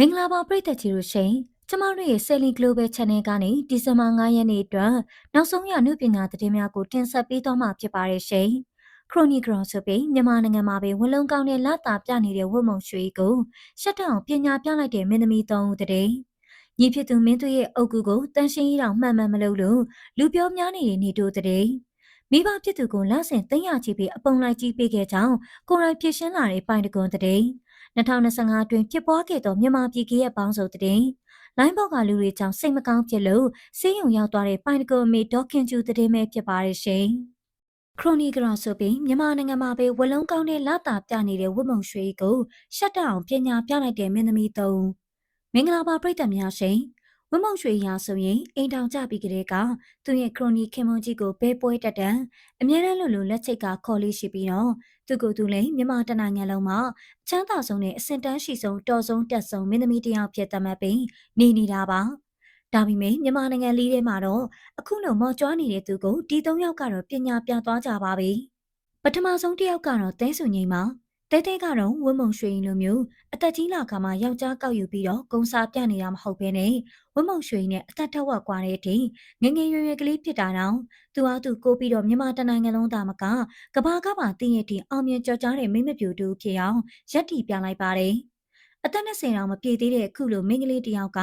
မင်္ဂလာပါပရိသတ်ကြီးတို့ရှင်ကျမတို့ရဲ့ Selling Global Channel ကနေဒီဇင်ဘာ9ရက်နေ့အတွက်နောက်ဆုံးရအမှုပညာသတင်းများကိုတင်ဆက်ပေးသွားမှာဖြစ်ပါတယ်ရှင်ခရိုနီဂရောဆိုပြီးမြန်မာနိုင်ငံမှာပဲဝလုံးကောင်းတဲ့လတာပြနေတဲ့ဝတ်မုံရွှေကိုရှက်တောင်ပညာပြလိုက်တဲ့မင်းသမီးသုံးဦးတဲ့ညီဖြစ်သူမင်းသူရဲ့အုပ်ကူကိုတန်ရှင်းကြီးတောင်မှန်မှန်မလုပ်လို့လူပြောများနေတဲ့နေတို့တဲ့မိဘဖြစ်သူကိုလဆင်သိမ်းရချပြီးအပုံလိုက်ကြီးပေးခဲ့ကြောင်းကိုရိုင်းဖြစ်ရှင်းလာတဲ့ပိုင်တကွန်တဲ့ 2025အတွင်းဖြစ်ပွားခဲ့သောမြန်မာပြည်ကရဲ့ပေါင်းစုံတဲ့လိုင်းဘော့ကလူတွေကြောင့်စိတ်မကောင်းဖြစ်လို့ဆေးရုံရောက်သွားတဲ့ပိုင်တကွန်မေဒေါခင်ကျူတဲ့မဲဖြစ်ပါရဲ့ရှင်ခရိုနီဂရာဆိုပြီးမြန်မာနိုင်ငံမှာပဲဝလုံးကောင်းတဲ့လာတာပြနေတဲ့ဝတ်မုံရွှေကိုရှက်တအောင်ပညာပြလိုက်တဲ့မင်းသမီးသုံးမင်္ဂလာပါပြည်သူများရှင် ဝင်းမုံရွှေရာဆိုရင်အိမ်တောင်ကြပြီးကလေးကသူ့ရဲ့ခရိုနီခင်မွန်ကြီးကိုဘဲပွဲတက်တန်အမြဲတမ်းလိုလိုလက်ချိတ်ကခေါ်လေးရှိပြီးတော့သူကိုယ်သူလည်းမြန်မာတနိုင်ငံလုံးမှာအချမ်းသာဆုံးနဲ့အဆင့်တန်းရှိဆုံးတော်ဆုံးတက်ဆုံးမင်းသမီးတစ်ယောက်ဖြစ်သတ်မှတ်ပြီးနေနေတာပါဒါပေမဲ့မြန်မာနိုင်ငံလေးထဲမှာတော့အခုလိုမော်ကြွားနေတဲ့သူကိုဒီ၃ယောက်ကတော့ပညာပြသွားကြပါပြီပထမဆုံးတစ်ယောက်ကတော့တဲဆုငိမ့်မှာ တဲတဲကတော့ဝင်းမုံရွှေရင်လိုမျိုးအသက်ကြီးလာခါမှယောက်ျားကောက်ယူပြီးတော့ကုံစာပြနေတာမဟုတ်ဘဲနဲ့ဝင်းမုံရွှေနဲ့အသက်ထက်ဝက်ကွာတဲ့အထိငငယ်ရွယ်ရွယ်ကလေးဖြစ်တာတော့သူအားသူကိုပြီးတော့မြန်မာတနိုင်ငံလုံးသားမကကဘာကပါတည်ရတဲ့အောင်မြင်ကြော်ကြားတဲ့မိမပြူတူဖြစ်အောင်ရက်တီပြလိုက်ပါတယ်။ အသက်20တောင်မပြည့်သေးတဲ့အခုလိုမိန်းကလေးတယောက်က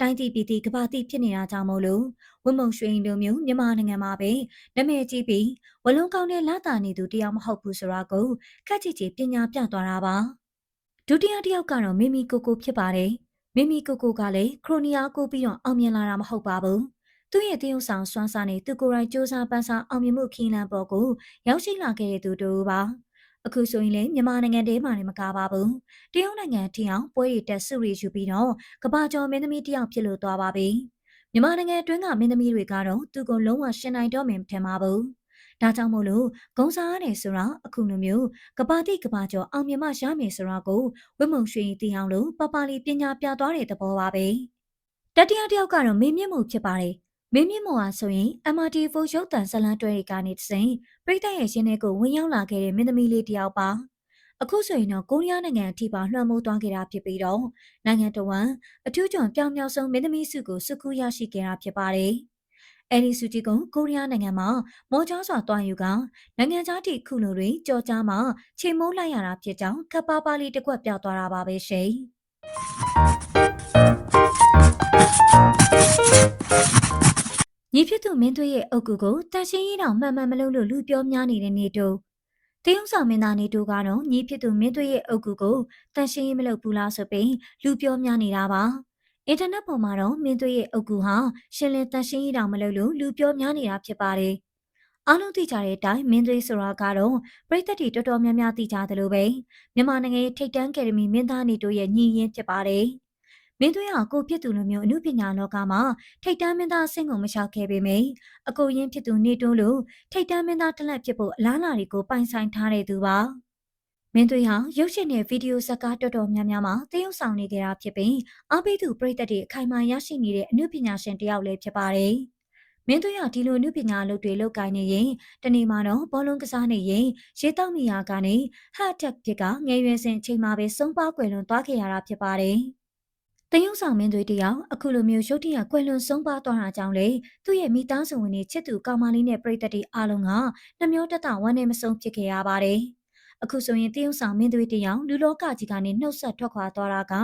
တိုင်းပြည်ပြည်ပြည်ကဘာတိဖြစ်နေတာကြောင့်မို့လို့ဝတ်မုံရွှေလိုမျိုးမြန်မာနိုင်ငံမှာပဲနာမည်ကြီးပြီးဝလုံးကောင်းတဲ့လာတာနေသူတယောက်မဟုတ်ဘူးဆိုတာကိုခက်ချစ်ချီပညာပြသွားတာပါဒုတိယတယောက်ကတော့မိမိကိုကိုဖြစ်ပါတယ်မိမိကိုကိုကလည်းခရိုနီယာကိုပြီးတော့အောင်မြင်လာတာမဟုတ်ပါဘူးသူ့ရဲ့တရုပ်ဆောင်စွမ်းစားနဲ့သူကိုယ်တိုင်စ조사ပန်းစားအောင်မြင်မှုခင်းလန်းပေါ်ကိုရောက်ရှိလာခဲ့တဲ့သူတို့ပါ အခုဆိုရင်လည်းမြန်မာနိုင်ငံထဲမှာလည်းမကားပါဘူးတရုတ်နိုင်ငံထီအောင်ပွဲတွေတက်စုရီယူပြီးတော့ကဘာကျော်မင်းသမီးတယောက်ဖြစ်လို့သွားပါပြီမြန်မာနိုင်ငံအတွင်းကမင်းသမီးတွေကတော့သူကိုလုံးဝရှင်နိုင်တော့မှမထင်ပါဘူးဒါကြောင့်မို့လို့ဂုံစားရတယ်ဆိုတာအခုလိုမျိုးကဘာတိကဘာကျော်အောင်မြင်မှရမယ်ဆိုတာကိုဝိမုံရွှေတီအောင်လို့ပပလီပညာပြသွားတဲ့သဘောပါပဲတတိယတယောက်ကတော့မေမြင့်မှုဖြစ်ပါတယ် မင်းမြင့်မော်ဟာဆိုရင် MRT4 ရုပ်သံဇလန်းတွဲတွေကနေတစဉ်ပြိတ္တရဲ့ရှင်တွေကိုဝင်ရောက်လာခဲ့တဲ့မင်းသမီးလေးတယောက်ပါအခုဆိုရင်တော့ကိုရီးယားနိုင်ငံအထိပါလွှမ်းမိုးသွားခဲ့တာဖြစ်ပြီးတော့နိုင်ငံတော်ဝန်အထူးကျွန်ပြောင်မြောက်ဆုံးမင်းသမီးစုကိုစုကူရရှိခဲ့တာဖြစ်ပါတယ်အဲဒီစုကြီးကကိုရီးယားနိုင်ငံမှာမော်ချောစွာတွားယူကနိုင်ငံသားတီခုလိုတွေကြော်ကြားမှချိန်မိုးလိုက်ရတာဖြစ်ကြောင်းကပ္ပါပါလီတကွက်ပြသွားတာပါပဲရှင် ညီဖြစ်သူမင်းသွေးရဲ့အုပ်ကူကိုတန်ရှင်းရေးတောင်မှန်မှန်မလုပ်လို့လူပြောများနေတဲ့နေတူတရုံဆောင်မင်းသားနေတူကတော့ညီဖြစ်သူမင်းသွေးရဲ့အုပ်ကူကိုတန်ရှင်းရေးမလုပ်ဘူးလားဆိုပြီးလူပြောများနေတာပါအင်တာနက်ပေါ်မှာတော့မင်းသွေးရဲ့အုပ်ကူဟာရှင်းလင်းတန်ရှင်းရေးတောင်မလုပ်လို့လူပြောများနေတာဖြစ်ပါတယ်အားလုံးသိကြတဲ့အတိုင်းမင်းသွေးဆိုတာကတော့ပြည်သက်တွေတော်တော်များများသိကြသလိုပဲမြန်မာနိုင်ငံရဲ့ထိပ်တန်းကယ်ဒမီမင်းသားနေတို့ရဲ့ညီရင်းဖြစ်ပါတယ်။ မင်းသွေးဟာကိုဖြစ်သူလိုမျိုးအမှုပညာလောကမှာထိတ်တန်းမင်းသားအဆင့်ကိုမချခဲ့ပေမယ့်အကိုရင်းဖြစ်သူနေတွန်းလိုထိတ်တန်းမင်းသားတလက်ဖြစ်ဖို့အလားအလာတွေကိုပိုင်ဆိုင်ထားတဲ့သူပါမင်းသွေးဟာရုပ်ရှင်နဲ့ဗီဒီယိုဇာတ်ကားတော်တော်များများမှာသရုပ်ဆောင်နေကြတာဖြစ်ပြီးအပိသူပရိသတ်တွေအခိုင်အမာရရှိနေတဲ့အမှုပညာရှင်တစ်ယောက်လည်းဖြစ်ပါတယ်မင်းတို့ရဒီလိုအမှုပညာလုပ်တွေလုပ်ကိုင်းနေရင်တနေ့မှတော့ဘောလုံးကစားနေရင်ရေတောက်နေရကနေဟတ်တက်ဖြစ်ကငယ်ရွယ်စဉ်အချိန်မှာပဲဆုံးပါကွယ်လွန်သွားခဲ့ရတာဖြစ်ပါတယ်။ တရုတ်ဆောင်မင်းသွေးတယောက်အခုလိုမျိုးရုတ်တရက်ကွယ်လွန်ဆုံးပါသွားတာကြောင့်လေသူ့ရဲ့မိသားစုဝင်တွေချစ်သူကောင်မလေးနဲ့ပြိတ္တတွေအားလုံးကနှမျောတတဝမ်းနဲ့မဆုံးဖြစ်ခဲ့ရပါတယ်။အခုဆိုရင်တရုတ်ဆောင်မင်းသွေးတယောက်လူလောကကြီးကနေနှုတ်ဆက်ထွက်ခွာသွားတာက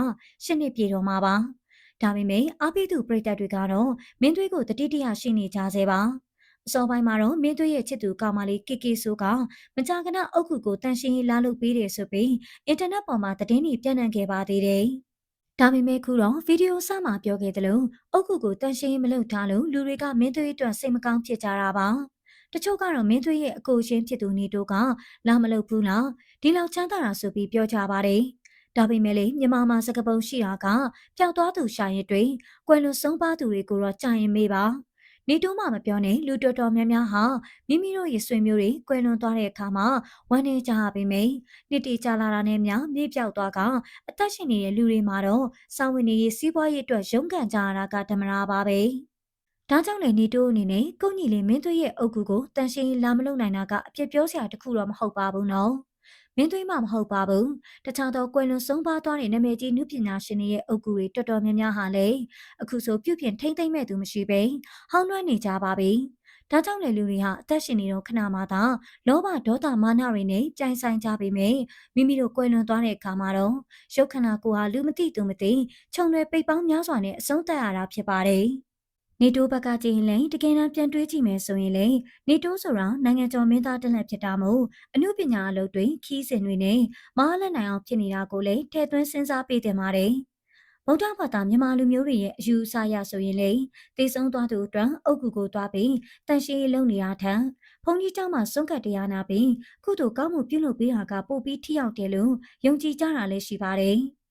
ရှစ်နှစ်ပြည့်တော်မှာပါ။ဒါပေမဲ့အပိသူပြိတ္တတွေကတော့မင်းသွေးကိုတတိတရရှိနေကြသေးပါ။အစောပိုင်းမှာတော့မင်းသွေးရဲ့ချစ်သူကောင်မလေးကီကီဆိုကမကြာခဏအုတ်ခုကိုတန်ရှင်းရေးလာလုပ်ပေးတယ်ဆိုပြီးအင်တာနက်ပေါ်မှာသတင်းတွေပြန့်နှံ့ခဲ့ပါသေးတယ်။ ဒါပေမဲ့ခုတော့ဗီဒီယိုစမှာပြောခဲ့သလိုအုတ်ခုကိုတန်ရှင်းမလုပ်ထားလို့လူတွေကမင်းသွေးအတွက်စိတ်မကောင်းဖြစ်ကြတာပါတချို့ကတော့မင်းသွေးရဲ့အကိုရှင်ဖြစ်သူနေတို့ကလာမလုပ်ဘူးလားဒီလောက်ချမ်းသာတာဆိုပြီးပြောကြပါတယ်ဒါပေမဲ့လေမြမမှာစကပုံရှိတာကပျောက်သွားသူရှာရင်တွေကွယ်လွန်ဆုံးပါသူတွေကိုတော့ကြာရင်မေးပါ နေတိုးမှမပြောနဲ့လူတော်တော်များများဟာမိမိတို့ရဲ့ဆွေမျိုးတွေကွယ်လွန်သွားတဲ့အခါမှာဝမ်းနေကြရပေမယ့်နှစ်တည်ကြလာတာနဲ့များမြေပြောက်သွားကအသက်ရှင်နေတဲ့လူတွေမှာတော့စောင်းဝင်နေရေးစီးပွားရေးအတွက်ရုန်းကန်ကြရတာကဓမ္မရာပါပဲဒါကြောင့်လေနေတိုးအနေနဲ့ကိုညီလေးမင်းတို့ရဲ့အုပ်ကူကိုတန်ရှင်းလာမလုပ်နိုင်တာကအပြစ်ပြောစရာတခုတော့မဟုတ်ပါဘူးနော် မင်းသွေးမှမဟုတ်ပါဘူးတခြားသောကွယ်လွန်ဆုံးပါသွားတဲ့နာမည်ကြီးနုပညာရှင်တွေရဲ့အုပ်ကူတွေတော်တော်များများဟာလေအခုဆိုပြုပြင်ထိမ့်သိမ့်မဲ့သူမရှိပဲဟောင်းနှွမ်းနေကြပါပြီဒါကြောင့်လေလူတွေဟာအသက်ရှင်နေတော့ခဏမှသာလောဘဒေါသမာနတွေနဲ့ကြိုင်ဆိုင်ကြပေမယ့်မိမိတို့ကွယ်လွန်သွားတဲ့အခါမှာတော့ရုပ်ခန္ဓာကိုယ်ဟာလူမသိသူမသိခြုံတွေပိတ်ပေါင်းများစွာနဲ့အဆုံးသတ်ရတာဖြစ်ပါတယ် နေတိုးဘက်ကကြည့်ရင်လည်းတကယ်တမ်းပြန်တွေးကြည့်မယ်ဆိုရင်လေနေတိုးဆိုတာနိုင်ငံကျော်မင်းသားတစ်လက်ဖြစ်တာမို့အမှုပညာအလုပ်တွေခီးစဉ်တွေနဲ့မအားလက်နိုင်အောင်ဖြစ်နေတာကိုလည်းထည့်သွင်းစဉ်းစားပေးတင်ပါတယ်ဗုဒ္ဓဘာသာမြန်မာလူမျိုးတွေရဲ့အယူအဆအရဆိုရင်လေတေဆုံးသွားသူအတွက်အုတ်ကူကိုသွားပြီးတန်ရှင်းရေးလုပ်နေရတဲ့ဘုန်းကြီးเจ้าမှာစွန့်ကတ်တရားနာပြီးကုသိုလ်ကောင်းမှုပြုလုပ်ပေးတာကပို့ပြီးထိရောက်တယ်လို့ယုံကြည်ကြတာလည်းရှိပါတယ်။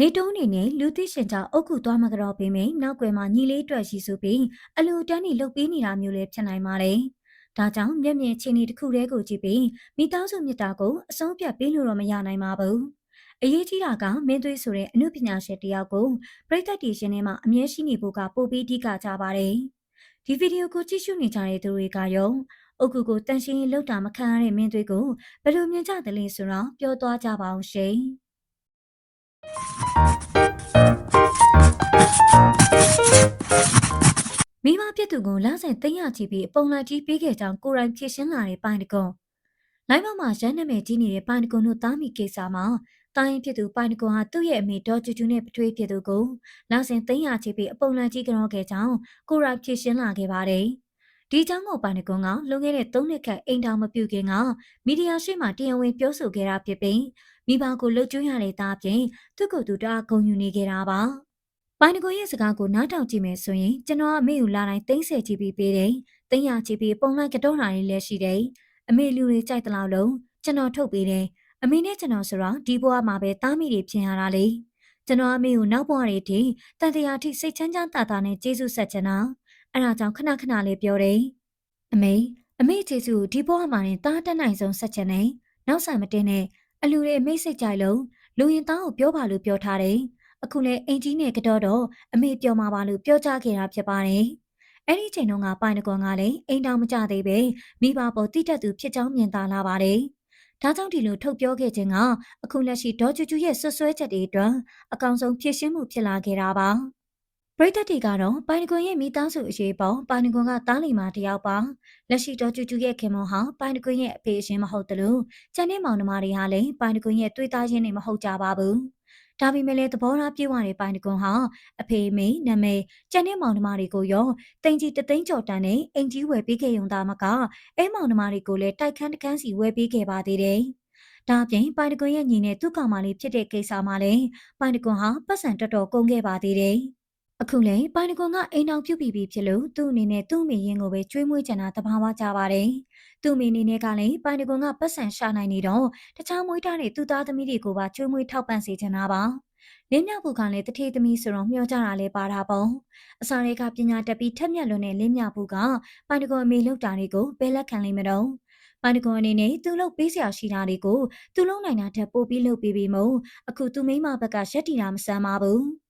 နေတုံးအနေနဲ့လူသိရှင်ကြောင့်အုတ်ကူသွားမှာကြောပေးမယ်နောက်ွယ်မှာညီလေးအတွက်ရှိဆိုပြီးအလူတန်းနေလှုပ်ပေးနေတာမျိုးလည်းဖြစ်နိုင်ပါတယ်။ဒါကြောင့်မျက်မြင်ချင်းဒီတစ်ခုတည်းကိုကြည့်ပြီးမိသားစုမြတ်တာကိုအဆုံးပြတ်ပေးလို့တော့မရနိုင်ပါဘူး။အရေးကြီးတာကမင်းသွေးဆိုတဲ့အမှုပညာရှင်တယောက်ကိုပြိသက်တီရှင်ထဲမှာအမြဲရှိနေဖို့ကပိုပြီးအဓိကကြပါတယ်။ဒီဗီဒီယိုကိုကြည့်ရှုနေကြတဲ့သူတွေကရောအုတ်ကူကိုတန်ရှင်းလောက်တာမခံရတဲ့မင်းသွေးကိုဘယ်လိုမြင်ကြသလဲဆိုတော့ပြောသွားကြပါအောင်ရှင် မိမပြစ်သူကိုလမ်းစဉ်သိမ်းရချပြီးအပုံလိုက်ကြီးပေးခဲ့ကြောင်းကိုရိုင်းဖြည့်ရှင်းလာတဲ့ပိုင်းတကွန်လိုင်းမမှာရန်နာမည်ကြီးနေတဲ့ပိုင်းတကွန်တို့တားမိကိစ္စမှာတိုင်းဖြစ်သူပိုင်းတကွန်ဟာသူ့ရဲ့အမေဒေါ်ကျူကျူနဲ့ပထွေးဖြစ်သူကိုလမ်းစဉ်သိမ်းရချပြီးအပုံလိုက်ကြီးကြောခဲ့ကြောင်းကိုရိုင်းဖြည့်ရှင်းလာခဲ့ပါတယ်။ဒီအကြောင်းကိုပိုင်နကွန်ကလွန်ခဲ့တဲ့၃နှစ်ခန့်အိမ်တောင်မပြုခင်ကမီဒီယာရှိမှတရားဝင်ပြောဆိုခဲ့တာဖြစ်ပြီး မိဘကိုလှုပ်ကျွေးရတဲ့သားဖြင့်သူ့ကိုယ်သူတအားဂုဏ်ယူနေခဲ့တာပါပိုင်နကွန်ရဲ့စကားကိုနားထောင်ကြည့်မယ်ဆိုရင်ကျွန်တော်အမေကိုလာတိုင်းသိမ့်ဆယ်ကြည့်ပြီးပေးတယ်သိမ့်ရကြည့်ပြီးပုံလိုက်ကတော့တာလေးလည်းရှိတယ်အမေလူတွေကြိုက်တဲ့လောက်လုံးကျွန်တော်ထုတ်ပေးတယ်အမေနဲ့ကျွန်တော်ဆိုတော့ဒီဘဝမှာပဲတားမိတွေဖြစ်ရတာလေကျွန်တော်အမေကိုနောက်ဘဝတွေထိတန်တရားထိစိတ်ချမ်းချမ်းသာသာနဲ့ကျေးဇူးဆက်ချင်တာအဲ့ဒါကြောင့်ခဏခဏလေးပြောတယ်အမေအမေကျေစုဒီဘဝမှာရင်တားတက်နိုင်ဆုံးဆက်ချင်တယ်နောက်ဆက်မတင်နဲ့ အလူတွေမိတ်စိတ်ကြိုက်လို့လူရင်သားကိုပြောပါလို့ပြောထားတယ်အခုလဲအင်ကြီးနဲ့ကတော့တော့အမေပြောမှာပါလို့ပြောကြခဲ့တာဖြစ်ပါတယ်အဲ့ဒီချိန်တုန်းကပိုင်တကွန်ကလည်းအိမ်တောင်မကြသေးပဲမိဘပေါ်တိတက်သူဖြစ်ကြောင်းမြင်သာလာပါတယ်ဒါကြောင့်ဒီလိုထုတ်ပြောခဲ့ခြင်းကအခုလက်ရှိဒေါ်ကျူကျူရဲ့ဆွဆွဲချက်တွေအတွက်အကောင်ဆုံးဖြစ်ရှင်းမှုဖြစ်လာခဲ့တာပါ ပရိသတ်တွေကတော့ပိုင်နကွန်ရဲ့မိသားစုအရေးပေါ်ပိုင်နကွန်ကတားလီမာတယောက်ပါလက်ရှိတော့ကျူကျူရဲ့ခင်မွန်ဟာပိုင်နကွန်ရဲ့အဖေအရှင်မဟုတ်တယ်လို့ကျန်တဲ့မောင်နှမတွေဟာလည်းပိုင်နကွန်ရဲ့တွေးသားခြင်းတွေမဟုတ်ကြပါဘူးဒါပေမဲ့လည်းသဘောထားပြေဝတဲ့ပိုင်နကွန်ဟာအဖေမိနာမည်ကျန်တဲ့မောင်နှမတွေကိုရောတင်ကြီးတသိန်းကျော်တန်နဲ့အင်ကြီးဝယ်ပေးခဲ့ရုံသားမကအဲမောင်နှမတွေကိုလည်းတိုက်ခန်းတကန်းစီဝယ်ပေးခဲ့ပါသေးတယ်ဒါအပြင်ပိုင်တကွန်ရဲ့ညီနဲ့သူ့ကောင်မလေးဖြစ်တဲ့ကိစ္စမှာလည်းပိုင်တကွန်ဟာပတ်စံတော်တော်ကုန်ခဲ့ပါသေးတယ်။ အခုလေပိုင်နကွန်ကအိမ်အောင်ပြုတ်ပြီးပြီဖြစ်လို့သူ့အနေနဲ့သူ့မိရင်ကိုပဲကျွေးမွေးချင်တာတဘာဝကြပါတယ်။သူ့မိအနေနဲ့ကလည်းပိုင်နကွန်ကပတ်စံရှာနိုင်နေတော့တခြားမွေးထားတဲ့သူ့သားသမီးတွေကိုပါကျွေးမွေးထောက်ပံ့စေချင်တာပါ။လင်းမြဖို့ကလည်းတထေးသမီးဆိုတော့မျှော်ကြတာလည်းပါတာပေါ့။အစာတွေကပညာတက်ပြီးထက်မြက်လွန်းတဲ့လင်းမြဖို့ကပိုင်နကွန်အမေလောက်တာတွေကိုဘယ်လက်ခံလိမ့်မတော့။ပိုင်တကွန်အနေနဲ့သူ့လုပ်ပေးစရာရှိတာတွေကိုသူ့လုံးနိုင်တာထက်ပိုပြီးလုပ်ပေးပြီးမို့အခုသူမိမဘက်ကရက်တီတာမဆမ်းပါဘူး။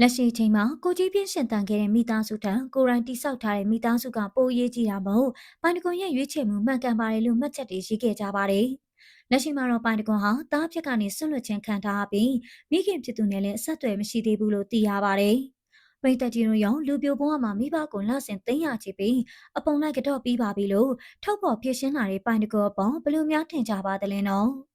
လက်ရှိချိန်မှာကိုကြီးပြင်းရှင်တန်ခဲ့တဲ့မိသားစုထံကိုရိုင်းတိဆောက်ထားတဲ့မိသားစုကပိုရေးကြည့်တာမို့ပိုင်တကွန်ရဲ့ရွေးချယ်မှုမှန်ကန်ပါတယ်လို့မှတ်ချက်တွေရေးခဲ့ကြပါတယ်။လက်ရှိမှာတော့ပိုင်တကွန်ဟာတားဖြစ်ကနေဆွလွတ်ခြင်းခံထားပြီးမိခင်ဖြစ်သူနဲ့လည်းအဆက်အသွယ်မရှိသေးဘူးလို့သိရပါတယ်။ပရိသတ်ကြီးတို့ရောလူပြိုဘဝမှာမိဘကိုလှဆင်သိမ်းရချီပြီးအပုံလိုက်ကတော့ပြီးပါပြီလို့ထုတ်ဖော်ဖြစ်ရှင်းလာတဲ့ပိုင်တကွန်ပေါ်ဘယ်လိုများထင်ကြပါသလဲနော်။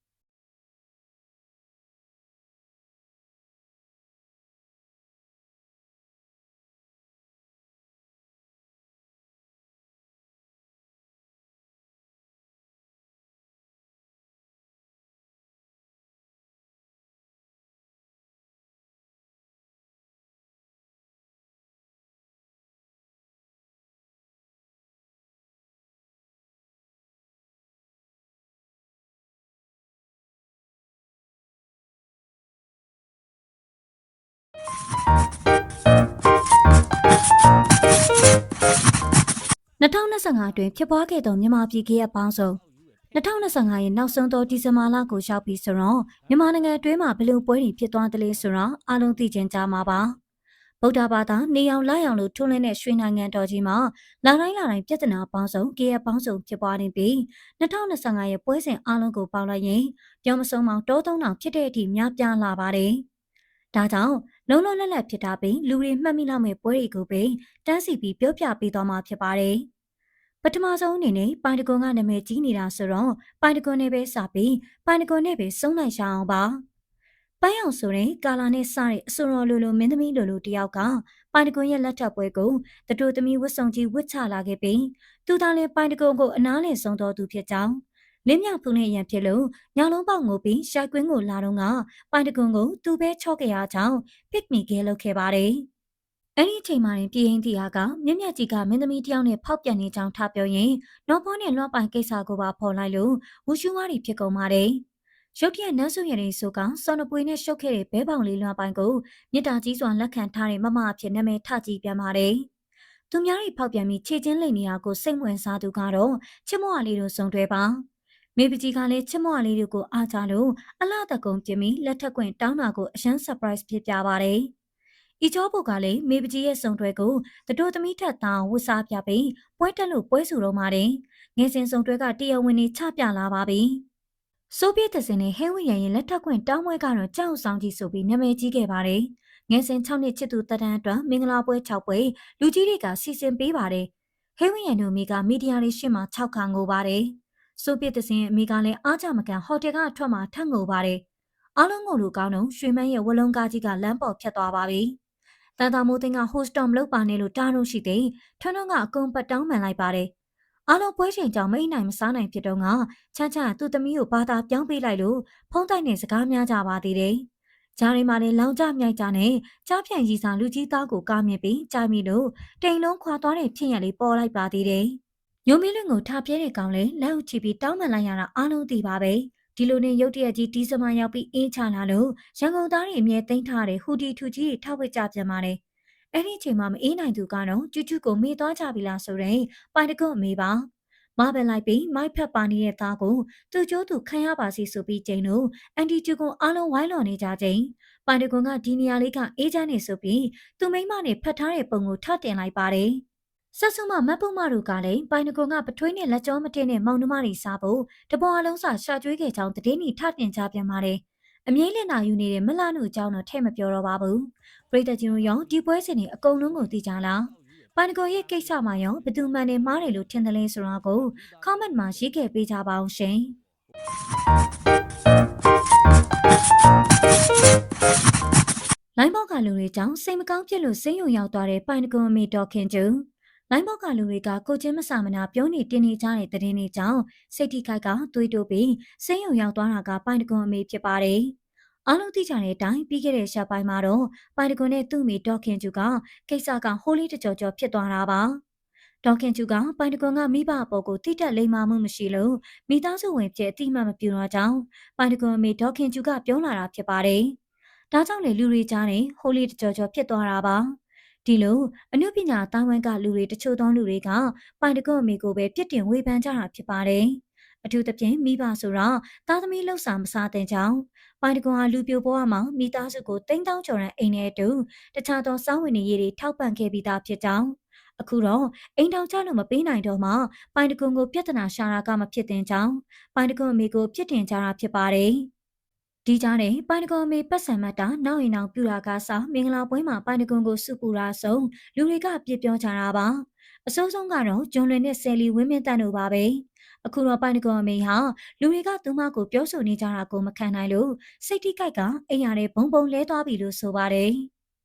2025အတွင်းဖြစ်ပွားခဲ့သောမြန်မာပြည်ကရဲ့ပေါင်းစုံ2025ရဲ့နောက်ဆုံးသောဒီဇင်ဘာလကိုရောက်ပြီဆိုတော့မြန်မာနိုင်ငံအတွင်းမှာဘယ်လိုပွဲတွေဖြစ်သွားသလဲဆိုတော့အားလုံးသိချင်ကြမှာပါပဗုဒ္ဓဘာသာနေအောင်လာအောင်လို့ထွန်းလင်းတဲ့ရွှေနိုင်ငံတော်ကြီးမှာလာတိုင်းလာတိုင်းပြဿနာပေါင်းစုံကြေးရပေါင်းစုံဖြစ်ပွားနေပြီး2025ရဲ့ပွဲစဉ်အားလုံးကိုပေါက်လိုက်ရင်ပြောမဆုံးမောင်တောသုံးတောင်ဖြစ်တဲ့အထိများပြားလာပါတယ်။ ဒါကြောင့်လုံးလုံးလက်လက်ဖြစ်တာပြီးလူတွေမှတ်မိလောက်မဲ့ပွဲတွေကိုပဲတန်းစီပြီးပြောပြပေးသွားမှာဖြစ်ပါတယ်။ပထမဆုံးအနေနဲ့ပိုင်တကွန်ကနာမည်ကြီးနေတာဆိုတော့ပိုင်တကွန်နဲ့ပဲစပြီးပိုင်တကွန်နဲ့ပဲစုံနိုင်ရှအောင်ပါ။ပန်းအောင်ဆိုရင်ကာလာနဲ့စတဲ့အစွန်တော်လိုလိုမင်းသမီးလိုလိုတယောက်ကပိုင်တကွန်ရဲ့လက်ထပ်ပွဲကိုတတူသမီးဝတ်ဆောင်ကြီးဝတ်ချလာခဲ့ပြီးသူသားလည်းပိုင်တကွန်ကိုအနားလည်ဆုံးတော်သူဖြစ်ကြောင်း လင်းမြဖုန်နဲ့ရန်ဖြစ်လို့ညလုံးပေါက်ငိုပြီးရှိုက်ကွင်းကိုလာတော့ကပိုင်တကွန်ကိုသူပဲချော့ကြရကြောင်းပစ်မီကဲလုပ်ခဲ့ပါတယ်။အဲ့ဒီအချိန်မှာရင်ပြည်ရင်တီဟာကမြက်မြက်ကြီးကမင်းသမီးတယောက်နဲ့ဖောက်ပြန်နေကြောင်းထားပြောရင်နော်ဖောနဲ့လွှတ်ပိုင်ကိစ္စကိုပါဖော်လိုက်လို့ဝူရှူဝါရီဖြစ်ကုန်ပါတယ်။ရုတ်တရက်နန်းစုရည်ဆိုကစောနပွေနဲ့ရှုပ်ခဲ့တဲ့ဘဲပေါင်လေးလွှာပိုင်းကိုမြစ်တာကြီးစွာလက်ခံထားတဲ့မမအဖြစ်နာမည်ထကြည့်ပြန်ပါတယ်။သူများတွေဖောက်ပြန်ပြီးခြေချင်းလိမ်နေရကိုစိတ်ဝင်စားသူကတော့ချစ်မွားလေးတို့စုံတွဲပါ။ မေပကြီးကလည်းချစ်မွားလေးတို့ကိုအားကြလို့အလှတကုံပြင်းပြီးလက်ထက်ခွင့်တောင်းတာကိုအရန် surprise ဖြစ်ပြပါတယ်။ဤကျောဘုတ်ကလည်းမေပကြီးရဲ့စုံတွဲကိုတတိုသမီးထက်တောင်ဝှစားပြပြီးပွဲတက်လို့ပွဲစုတော့ပါတယ်။ငယ်စဉ်စုံတွဲကတရားဝင်နေချပြလာပါပြီ။ဆိုဗီယက်တစင်နဲ့ဟဲဝီရန်ရဲ့လက်ထပ်ခွင့်တောင်းပွဲကတော့ကြောက်ဆောင်ကြီးဆိုပြီးနာမည်ကြီးခဲ့ပါတယ်။ငယ်စဉ်6နှစ်ချစ်သူတဒန်းအတွက်မင်္ဂလာပွဲ6ပွဲလူကြီးတွေကစီစဉ်ပေးပါတယ်။ဟဲဝီရန်တို့မိကမီဒီယာတွေရှေ့မှာ6ခါငိုပါတယ်။ ဆိုဗီယက်တစင်ရဲ့အမိကလည်းအားကြမကန်ဟိုတယ်ကအထွက်မှာထပ်ငိုပါတယ်။အားလုံးငိုလို့ကောင်းတော့ရွှေမန်းရဲ့ဝလုံးကားကြီးကလမ်းပေါ်ဖြတ်သွားပါပြီ။တန်တာမိုးသိန်းကဟိုစတော်မလုပ်ပါနဲ့လို့တားလို့ရှိသေးထွန်းထွန်းကအကုန်ပတ်တောင်းပန်လိုက်ပါတယ်။အားလုံးပွဲချိန်ကြောင့်မိတ်နိုင်မစားနိုင်ဖြစ်တော့ကချမ်းချမ်းသူ့သမီးကိုဘာသာပြောင်းပေးလိုက်လို့ဖုံးတိုက်နေစကားများကြပါသေးတယ်။ဂျာရီမာနဲ့လောင်ကြမြိုက်ကြနဲ့ကြားဖြန့်ရီစာလူကြီးသားကိုကားမြင်ပြီးကြားမိလို့တိမ်လုံးခွာသွားတဲ့ဖြစ်ရလေးပေါ်လိုက်ပါသေးတယ်။ ညုံမင်းလွင်ကိုထားပြဲတဲ့ကောင်လဲလက်ဥချပြီးတောင်းပန်လိုက်ရတာအားလုံးသိပါပဲ။ဒီလိုနဲ့ရုတ်တရက်ကြီးတီးစမရောက်ပြီးအင်းချလာလို့ရန်ကုန်သားတွေအမြဲသိမ်းထားတဲ့ဟူဒီထူကြီးထောက်ဝစ်ကြပြန်ပါတယ်။အဲ့ဒီအချိန်မှာမအေးနိုင်သူကတော့ကျူးကျူးကိုမေ့သွားကြပြီလားဆိုရင်ပိုင်တကွတ်အမေပါမပဲလိုက်ပြီးမိုက်ဖက်ပါနေတဲ့သားကိုသူ့ကျိုးသူခံရပါစီဆိုပြီးကျင်းလို့အန်တီကျူကိုအားလုံးဝိုင်းလော်နေကြချိန်ပိုင်တကွန်ကဒီနေရာလေးကအေးချမ်းနေဆိုပြီးသူမိမနဲ့ဖတ်ထားတဲ့ပုံကိုထပ်တင်လိုက်ပါတယ် ဆက်စုမမတ်ပုမတို့ကလည်းပိုင်နကွန်ကပထွေးနဲ့လက်ကြောမတင်တဲ့မောင်နှမတွေစားဖို့တပေါ်အလုံးစာရှာကျွေးခဲ့ကြောင်းတည်င်းဤထတင်ကြပြန်ပါတယ်။အမြဲလည်နာယူနေတဲ့မလှနုအကြောင်းတော့ထဲ့မပြောတော့ပါဘူးပရိသတ်ကြီးတို့ရောဒီပွဲစဉ်တွေအကုန်လုံးကိုသိကြလားပန်ကိုရဲ့ကိစ္စမှာရောဘယ်သူမှန်နေမှားတယ်လို့ထင်တယ်လဲဆိုတာကို comment မှာရေးခဲ့ပေးကြပါအောင်ရှင်လိုင်းဘောက်ကလူတွေကြောင့်စိတ်မကောင်းဖြစ်လို့စိတ်ယုံရောက်သွားတဲ့ပိုင်ကွန်အမေတော်ခင်ကျူ လိုင်းဘောက်ကလူတွေကကိုချင်းမဆာမနာပြုံးနေတင်းနေကြတဲ့တဲ့င်းတွေကြောင့်စိတ်ထိခိုက်ကသွေးတိုးပြီးစိတ်ယုံရောက်သွားတာကပိုင်တကွန်အမေဖြစ်ပါတယ်။အားလုံးသိကြတဲ့အတိုင်းပြီးခဲ့တဲ့ရှက်ပိုင်းမှာတော့ပိုင်တကွန်နဲ့သူ့မိဒေါခင်ကျူကကိစ္စကဟိုးလေးတကြောကြောဖြစ်သွားတာပါ။ဒေါခင်ကျူကပိုင်တကွန်ကမိဘအပေါ်ကိုတိတက်လိမ္မာမှုမရှိလို့မိသားစုဝင်ဖြစ်အတိမတ်မပြူတော့ကြောင်းပိုင်တကွန်အမေဒေါခင်ကျူကပြောလာတာဖြစ်ပါတယ်။ဒါကြောင့်လေလူတွေကြားနေဟိုးလေးတကြောကြောဖြစ်သွားတာပါ။ ဒီလိုအနုပညာတာဝန်ကလူတွေတချို့သောလူတွေကပိုင်တကွအမေကိုပဲပြစ်တင်ဝေဖန်ကြတာဖြစ်ပါတယ်။အထူးသဖြင့်မိဘဆိုတော့သားသမီးလှုပ်ဆောင်မစားတဲ့ကြောင့်ပိုင်တကွန်ဟာလူပြိုပေါ်မှာမိသားစုကိုတိမ့်တောင်းကျော်တဲ့အိမ်ထဲတူတခြားသောစောင်းဝင်နေရည်တွေထောက်ပံ့ခဲ့ပြီးသားဖြစ်ကြောင်းအခုတော့အိမ်တောင်ချလို့မပေးနိုင်တော့မှပိုင်တကွန်ကိုပြဿနာရှာတာကမဖြစ်တဲ့ကြောင်းပိုင်တကွန်အမေကိုပြစ်တင်ကြတာဖြစ်ပါတယ်။ ဒီကြားနဲ့ပိုင်တကွန်မေပတ်စံမတ်တာနောက်ရင်အောင်ပြူတာကစားမင်္ဂလာပွဲမှာပိုင်တကွန်ကိုစုပူတာဆုံးလူတွေကပြစ်ပြောကြတာပါအစိုးဆုံးကတော့ဂျွန်လွင်နဲ့ဆယ်လီဝင်းမင်းတန်တို့ပါပဲအခုတော့ပိုင်တကွန်အမေဟာလူတွေကသူမကိုပြောဆိုနေကြတာကိုမခံနိုင်လို့စိတ်ထိကြိုက်ကအိမ်ရတဲ့ဘုံဘုံလဲသွားပြီလို့ဆိုပါတယ်